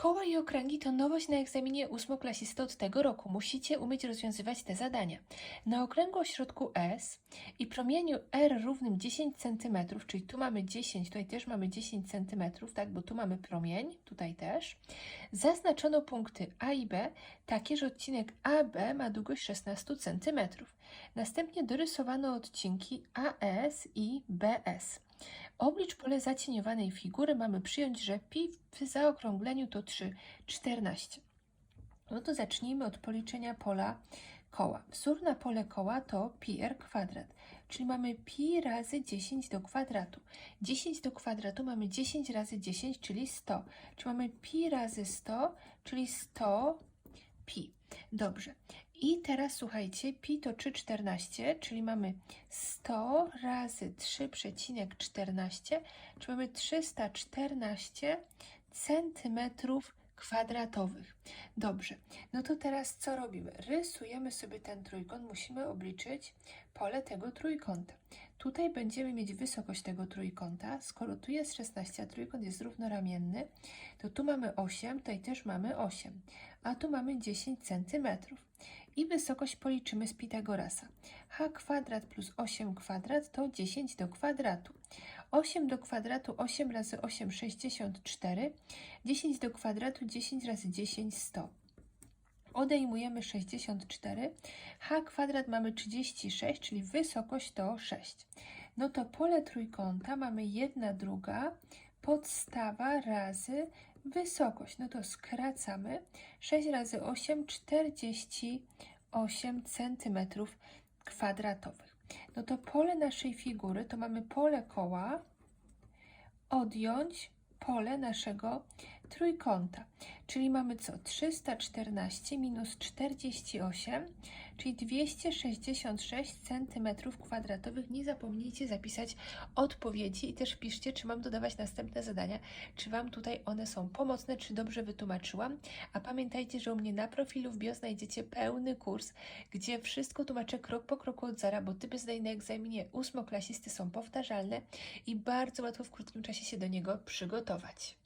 Koła i okręgi to nowość na egzaminie ósmoklasisty od tego roku. Musicie umieć rozwiązywać te zadania. Na okręgu o środku S i promieniu R równym 10 cm, czyli tu mamy 10, tutaj też mamy 10 cm, tak, bo tu mamy promień, tutaj też, zaznaczono punkty A i B, takie, że odcinek AB ma długość 16 cm. Następnie dorysowano odcinki AS i BS. Oblicz pole zacieniowanej figury. Mamy przyjąć, że pi w zaokrągleniu to 3, 14. No to zacznijmy od policzenia pola koła. Wzór na pole koła to pi r kwadrat, czyli mamy pi razy 10 do kwadratu. 10 do kwadratu mamy 10 razy 10, czyli 100. Czyli mamy pi razy 100, czyli 100 pi. Dobrze. I teraz słuchajcie, pi to 3,14, czyli mamy 100 razy 3,14, czyli mamy 314 centymetrów kwadratowych. Dobrze, no to teraz co robimy? Rysujemy sobie ten trójkąt, musimy obliczyć pole tego trójkąta. Tutaj będziemy mieć wysokość tego trójkąta. Skoro tu jest 16, a trójkąt jest równoramienny, to tu mamy 8, tutaj też mamy 8, a tu mamy 10 centymetrów. I wysokość policzymy z Pitagorasa. h kwadrat plus 8 kwadrat to 10 do kwadratu. 8 do kwadratu 8 razy 8 64, 10 do kwadratu 10 razy 10 100. Odejmujemy 64, h kwadrat mamy 36, czyli wysokość to 6. No to pole trójkąta mamy 1 druga podstawa razy wysokość. No to skracamy 6 razy 8, 48 centymetrów kwadratowych. No to pole naszej figury to mamy pole koła, odjąć pole naszego trójkąta. Czyli mamy co? 314 minus 48, czyli 266 cm kwadratowych. Nie zapomnijcie zapisać odpowiedzi i też piszcie, czy mam dodawać następne zadania, czy Wam tutaj one są pomocne, czy dobrze wytłumaczyłam. A pamiętajcie, że u mnie na profilu w bio znajdziecie pełny kurs, gdzie wszystko tłumaczę krok po kroku od zera, bo typy zdań na egzaminie ósmoklasisty są powtarzalne i bardzo łatwo w krótkim czasie się do niego przygotować.